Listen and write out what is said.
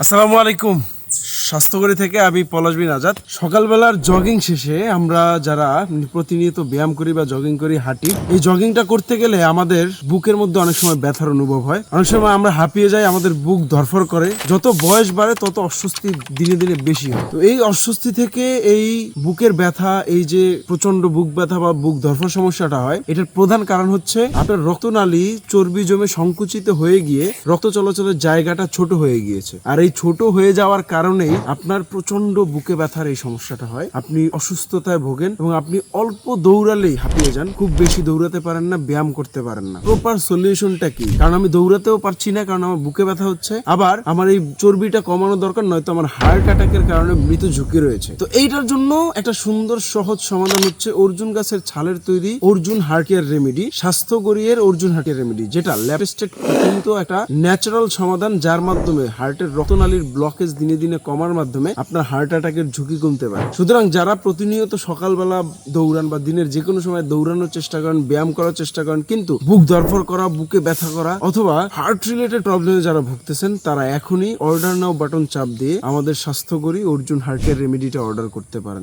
আসসালামু আলাইকুম। স্বাস্থ্যকরী থেকে আমি পলাশ বিন আজাদ। সকালবেলার জগিং শেষে আমরা যারা প্রতিনিয়ত ব্যায়াম করি বা জগিং করি, হাঁটি, এই জগিংটা করতে গেলে আমাদের বুকের মধ্যে অনেক সময় ব্যথার অনুভব হয়। অনেক সময় আমরা হাঁপিয়ে যাই, আমাদের বুক ধরফর করে। যত বয়স বাড়ে, তত অস্বস্তি দিনে দিনে বেশি হয়। তো এই অস্বস্তি থেকে এই বুকের ব্যথা, এই যে প্রচণ্ড বুক ব্যথা বা বুক ধরফর সমস্যাটা হয়, এটার প্রধান কারণ হচ্ছে আপনার রক্তনালী চর্বি জমে সংকুচিত হয়ে গিয়ে রক্ত চলাচলের জায়গাটা ছোট হয়ে গিয়েছে। আর এই ছোট হয়ে যাওয়ার কারণেই আপনার প্রচণ্ড বুকে ব্যথার এই সমস্যাটা হয়। আপনি অসুস্থতায় ভোগেন এবং আপনি অল্প দৌড়ালেই হাঁপিয়ে যান। খুব বেশি দৌড়াতে পারেন না, ব্যায়াম করতে পারেন না। প্রপার সলিউশনটা কি? কারণ আমি দৌড়াতেও পারছি না, কারণ আমার বুকে ব্যথা হচ্ছে। আবার আমার এই চর্বিটা কমানো দরকার, নয়তো আমার হার্ট অ্যাটাকের কারণে মৃত্যু ঝুঁকি রয়েছে। তো এইটার জন্য একটা সুন্দর, সহজ সমাধান হচ্ছে অর্জুন গাছের ছালের তৈরি অর্জুন হার্ট কেয়ার রেমেডি স্বাস্থ্য গড়িয়ের অর্জুন হার্ট কেয়ার রেমেডি যেটা ল্যাপস্টেট কিন্তু একটা ন্যাচারাল সমাধান, যার মাধ্যমে হার্টের রক্তনালীর ব্লকেজ দিনে দিনে কমার মাধ্যমে আপনার হার্ট অ্যাটাকের ঝুঁকি কমতে পারে। সুতরাং যারা প্রতিনিয়ত সকালবেলা দৌড়ান বা দিনের যে কোনো সময় দৌড়ানোর চেষ্টা করেন, ব্যায়াম করার চেষ্টা করেন, কিন্তু বুক দরফর করা, বুকে ব্যথা করা অথবা হার্ট রিলেটেড প্রবলেমে যারা ভুগতেছেন, তারা এখনই অর্ডার নাও বাটন চাপ দিয়ে আমাদের স্বাস্থ্যকরী অর্জুন হার্টের রেমেডিটা অর্ডার করতে পারেন।